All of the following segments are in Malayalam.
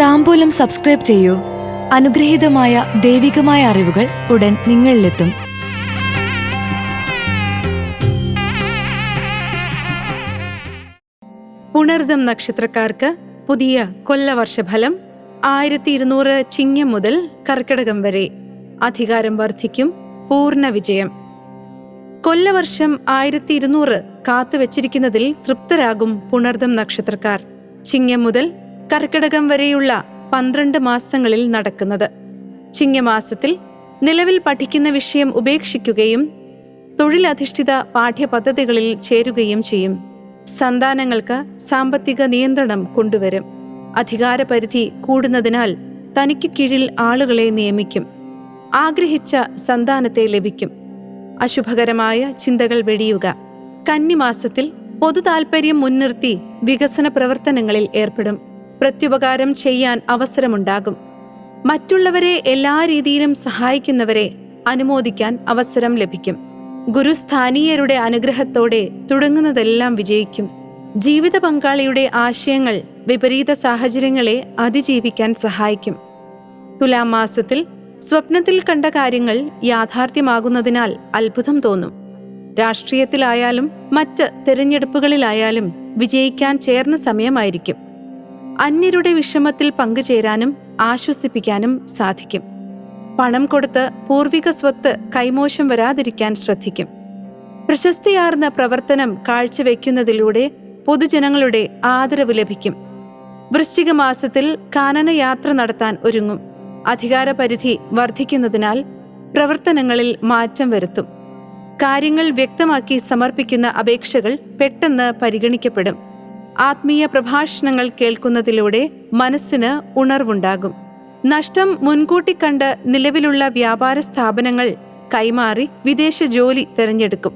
താമ്പൂലം സബ്സ്ക്രൈബ് ചെയ്യൂ. അനുഗ്രഹീതമായ ദൈവികമായ അറിവുകൾ ഉടൻ നിങ്ങളിലെത്തും. പുണർദം നക്ഷത്രക്കാർക്ക് പുതിയ കൊല്ലവർഷഫലം ആയിരത്തി ഇരുന്നൂറ് ചിങ്ങം മുതൽ കർക്കിടകം വരെ അധികാരം വർദ്ധിക്കും പൂർണ വിജയം. കൊല്ലവർഷം ആയിരത്തി ഇരുന്നൂറ് കാത്തുവച്ചിരിക്കുന്നതിൽ തൃപ്തരാകും പുണർദം നക്ഷത്രക്കാർ. ചിങ്ങം മുതൽ കർക്കിടകം വരെയുള്ള പന്ത്രണ്ട് മാസങ്ങളിൽ നടക്കുന്നത്. ചിങ്ങമാസത്തിൽ നിലവിൽ പഠിക്കുന്ന വിഷയം ഉപേക്ഷിക്കുകയും തൊഴിലധിഷ്ഠിത പാഠ്യപദ്ധതികളിൽ ചേരുകയും ചെയ്യും. സന്താനങ്ങൾക്ക് സാമ്പത്തിക നിയന്ത്രണം കൊണ്ടുവരും. അധികാരപരിധി കൂടുന്നതിനാൽ തനിക്ക് കീഴിൽ ആളുകളെ നിയമിക്കും. ആഗ്രഹിച്ച സന്താനത്തെ ലഭിക്കും. അശുഭകരമായ ചിന്തകൾ വെടിയുക. കന്നിമാസത്തിൽ പൊതു താൽപര്യം മുൻനിർത്തി വികസന പ്രവർത്തനങ്ങളിൽ ഏർപ്പെടും. പ്രത്യുപകാരം ചെയ്യാൻ അവസരമുണ്ടാകും. മറ്റുള്ളവരെ എല്ലാ രീതിയിലും സഹായിക്കുന്നവരെ അനുമോദിക്കാൻ അവസരം ലഭിക്കും. ഗുരുസ്ഥാനീയരുടെ അനുഗ്രഹത്തോടെ തുടങ്ങുന്നതെല്ലാം വിജയിക്കും. ജീവിത പങ്കാളിയുടെ ആശയങ്ങൾ വിപരീത സാഹചര്യങ്ങളെ അതിജീവിക്കാൻ സഹായിക്കും. തുലാം മാസത്തിൽ സ്വപ്നത്തിൽ കണ്ട കാര്യങ്ങൾ യാഥാർത്ഥ്യമാകുന്നതിനാൽ അത്ഭുതം തോന്നും. രാഷ്ട്രീയത്തിലായാലും മറ്റ് തെരഞ്ഞെടുപ്പുകളിലായാലും വിജയിക്കാൻ ചേർന്ന സമയമായിരിക്കും. അന്യരുടെ വിഷമത്തിൽ പങ്കുചേരാനും ആശ്വസിപ്പിക്കാനും സാധിക്കും. പണം കൊടുത്ത് പൂർവിക സ്വത്ത് കൈമോശം വരാതിരിക്കാൻ ശ്രദ്ധിക്കും. പ്രശസ്തിയാർന്ന പ്രവർത്തനം കാഴ്ചവെക്കുന്നതിലൂടെ പൊതുജനങ്ങളുടെ ആദരവ് ലഭിക്കും. വൃശ്ചിക മാസത്തിൽ കാനനയാത്ര നടത്താൻ ഒരുങ്ങും. അധികാരപരിധി വർദ്ധിക്കുന്നതിനാൽ പ്രവർത്തനങ്ങളിൽ മാറ്റം വരുത്തും. കാര്യങ്ങൾ വ്യക്തമാക്കി സമർപ്പിക്കുന്ന അപേക്ഷകൾ പെട്ടെന്ന് പരിഗണിക്കപ്പെടും. ആത്മീയ പ്രഭാഷണങ്ങൾ കേൾക്കുന്നതിലൂടെ മനസ്സിന് ഉണർവുണ്ടാകും. നഷ്ടം മുൻകൂട്ടി കണ്ട് നിലവിലുള്ള വ്യാപാര സ്ഥാപനങ്ങൾ കൈമാറി വിദേശ ജോലി തിരഞ്ഞെടുക്കും.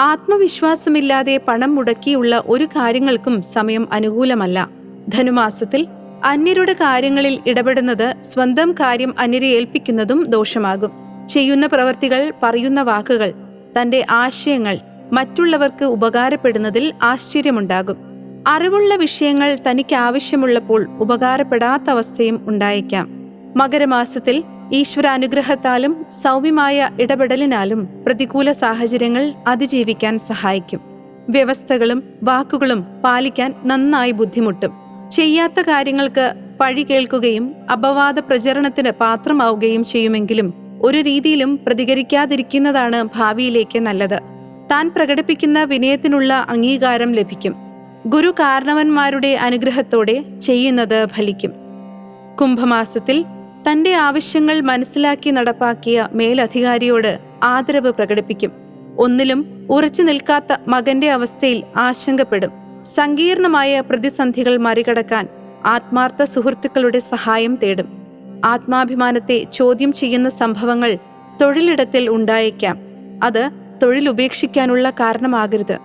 ആത്മവിശ്വാസമില്ലാതെ പണം മുടക്കിയുള്ള ഒരു കാര്യങ്ങൾക്കും സമയം അനുകൂലമല്ല. ധനുമാസത്തിൽ അന്യരുടെ കാര്യങ്ങളിൽ ഇടപെടുന്നത് സ്വന്തം കാര്യം അന്യരെ ഏൽപ്പിക്കുന്നതും ദോഷമാകും. ചെയ്യുന്ന പ്രവൃത്തികൾ പറയുന്ന വാക്കുകൾ തന്റെ ആശയങ്ങൾ മറ്റുള്ളവർക്ക് ഉപകാരപ്പെടുന്നതിൽ ആശ്ചര്യമുണ്ടാകും. അറിവുള്ള വിഷയങ്ങൾ തനിക്ക് ആവശ്യമുള്ളപ്പോൾ ഉപകാരപ്പെടാത്ത അവസ്ഥയും ഉണ്ടായേക്കാം. മകരമാസത്തിൽ ഈശ്വരാനുഗ്രഹത്താലും സൗമ്യമായ ഇടപെടലിനാലും പ്രതികൂല സാഹചര്യങ്ങൾ അതിജീവിക്കാൻ സഹായിക്കും. വ്യവസ്ഥകളും വാക്കുകളും പാലിക്കാൻ നന്നായി ബുദ്ധിമുട്ടും. ചെയ്യാത്ത കാര്യങ്ങൾക്ക് പഴി കേൾക്കുകയും അപവാദ പ്രചരണത്തിന് പാത്രമാവുകയും ചെയ്യുമെങ്കിലും ഒരു രീതിയിലും പ്രതികരിക്കാതിരിക്കുന്നതാണ് ഭാവിയിലേക്ക് നല്ലത്. താൻ പ്രകടിപ്പിക്കുന്ന വിനയത്തിനുള്ള അംഗീകാരം ലഭിക്കും. ഗുരു കാരണവന്മാരുടെ അനുഗ്രഹത്തോടെ ചെയ്യുന്നത് ഫലിക്കും. കുംഭമാസത്തിൽ തന്റെ ആവശ്യങ്ങൾ മനസ്സിലാക്കി നടപ്പാക്കിയ മേലധികാരിയോട് ആദരവ് പ്രകടിപ്പിക്കും. ഒന്നിലും ഉറച്ചു നിൽക്കാത്ത മകന്റെ അവസ്ഥയിൽ ആശങ്കപ്പെടും. സങ്കീർണമായ പ്രതിസന്ധികൾ മറികടക്കാൻ ആത്മാർത്ഥ സുഹൃത്തുക്കളുടെ സഹായം തേടും. ആത്മാഭിമാനത്തെ ചോദ്യം ചെയ്യുന്ന സംഭവങ്ങൾ തൊഴിലിടത്തിൽ ഉണ്ടായേക്കാം. അത് തൊഴിൽ ഉപേക്ഷിക്കാനുള്ള കാരണമാകരുത്.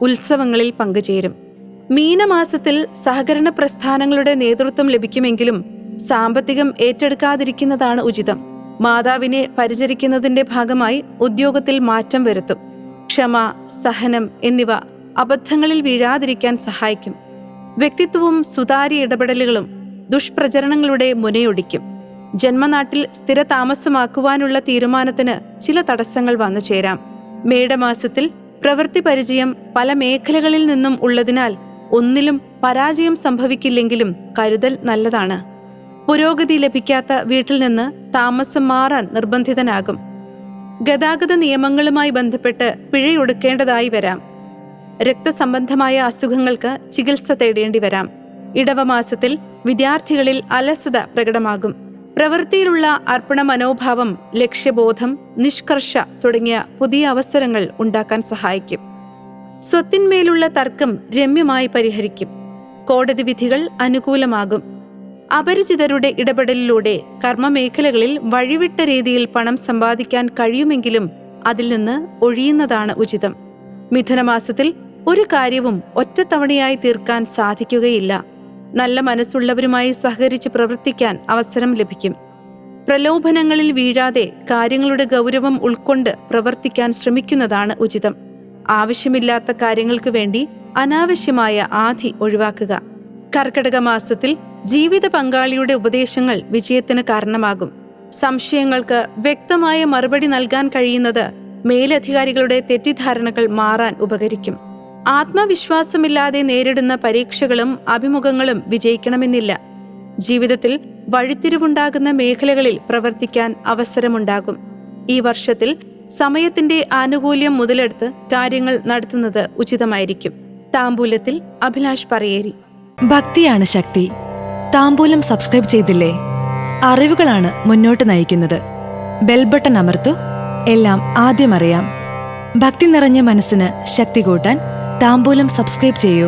ഉത്സവങ്ങളിൽ പങ്കുചേരും. മീനമാസത്തിൽ സഹകരണ പ്രസ്ഥാനങ്ങളുടെ നേതൃത്വം ലഭിക്കുമെങ്കിലും സാമ്പത്തികം ഏറ്റെടുക്കാതിരിക്കുന്നതാണ് ഉചിതം. മാതാവിനെ പരിചരിക്കുന്നതിന്റെ ഭാഗമായി ഉദ്യോഗത്തിൽ മാറ്റം വരുത്തും. ക്ഷമ സഹനം എന്നിവ അബദ്ധങ്ങളിൽ വീഴാതിരിക്കാൻ സഹായിക്കും. വ്യക്തിത്വവും സുതാര്യ ഇടപെടലുകളും ദുഷ്പ്രചരണങ്ങളുടെ മുനയൊടിക്കും. ജന്മനാട്ടിൽ സ്ഥിര താമസമാക്കുവാനുള്ള തീരുമാനത്തിന് ചില തടസ്സങ്ങൾ വന്നു ചേരാം മേടമാസത്തിൽ പ്രവൃത്തി പരിചയം പല മേഖലകളിൽ നിന്നും ഉള്ളതിനാൽ ഒന്നിലും പരാജയം സംഭവിക്കില്ലെങ്കിലും കരുതൽ നല്ലതാണ്. പുരോഗതി ലഭിക്കാത്ത വീട്ടിൽ നിന്ന് താമസം മാറാൻ നിർബന്ധിതനാകും. ഗതാഗത നിയമങ്ങളുമായി ബന്ധപ്പെട്ട് പിഴയൊടുക്കേണ്ടതായി വരാം. രക്തസംബന്ധമായ അസുഖങ്ങൾക്ക് ചികിത്സ തേടേണ്ടി വരാം. ഇടവമാസത്തിൽ വിദ്യാർത്ഥികളിൽ അലസത പ്രകടമാകും. പ്രവൃത്തിയിലുള്ള അർപ്പണ മനോഭാവം ലക്ഷ്യബോധം നിഷ്കർഷ തുടങ്ങിയ പുതിയ അവസരങ്ങൾ ഉണ്ടാക്കാൻ സഹായിക്കും. സ്വത്തിന്മേലുള്ള തർക്കം രമ്യമായി പരിഹരിക്കും. കോടതി വിധികൾ അനുകൂലമാകും. അപരിചിതരുടെ ഇടപെടലിലൂടെ കർമ്മമേഖലകളിൽ വഴിവിട്ട രീതിയിൽ പണം സമ്പാദിക്കാൻ കഴിയുമെങ്കിലും അതിൽ നിന്ന് ഒഴിയുന്നതാണ് ഉചിതം. മിഥുനമാസത്തിൽ ഒരു കാര്യവും ഒറ്റത്തവണയായി തീർക്കാൻ സാധിക്കുകയില്ല. നല്ല മനസ്സുള്ളവരുമായി സഹകരിച്ച് പ്രവർത്തിക്കാൻ അവസരം ലഭിക്കും. പ്രലോഭനങ്ങളിൽ വീഴാതെ കാര്യങ്ങളുടെ ഗൗരവം ഉൾക്കൊണ്ട് പ്രവർത്തിക്കാൻ ശ്രമിക്കുന്നതാണ് ഉചിതം. ആവശ്യമില്ലാത്ത കാര്യങ്ങൾക്ക് വേണ്ടി അനാവശ്യമായ ആധി ഒഴിവാക്കുക. കർക്കിടക മാസത്തിൽ ജീവിത പങ്കാളിയുടെ ഉപദേശങ്ങൾ വിജയത്തിന് കാരണമാകും. സംശയങ്ങൾക്ക് വ്യക്തമായ മറുപടി നൽകാൻ കഴിയുന്നത് മേലധികാരികളുടെ തെറ്റിദ്ധാരണകൾ മാറാൻ ഉപകരിക്കും. ആത്മവിശ്വാസമില്ലാതെ നേരിടുന്ന പരീക്ഷകളും അഭിമുഖങ്ങളും വിജയിക്കണമെന്നില്ല. ജീവിതത്തിൽ വഴിത്തിരിവുണ്ടാകുന്ന മേഖലകളിൽ പ്രവർത്തിക്കാൻ അവസരമുണ്ടാകും. ഈ വർഷത്തിൽ സമയത്തിന്റെ ആനുകൂല്യം മുതലെടുത്ത് കാര്യങ്ങൾ നടത്തുന്നത് ഉചിതമായിരിക്കും. താമ്പൂലത്തിൽ അഭിലാഷ് പറയേരി. ഭക്തിയാണ് ശക്തി. താമ്പൂലം സബ്സ്ക്രൈബ് ചെയ്തില്ലേ? അറിവുകളാണ് മുന്നോട്ട് നയിക്കുന്നത്. ബെൽ ബട്ടൺ അമർത്തു. എല്ലാം ആദ്യം അറിയാം. ഭക്തി നിറഞ്ഞ മനസ്സിന് ശക്തി കൂട്ടാൻ താമ്പൂലം സബ്സ്ക്രൈബ് ചെയ്യൂ.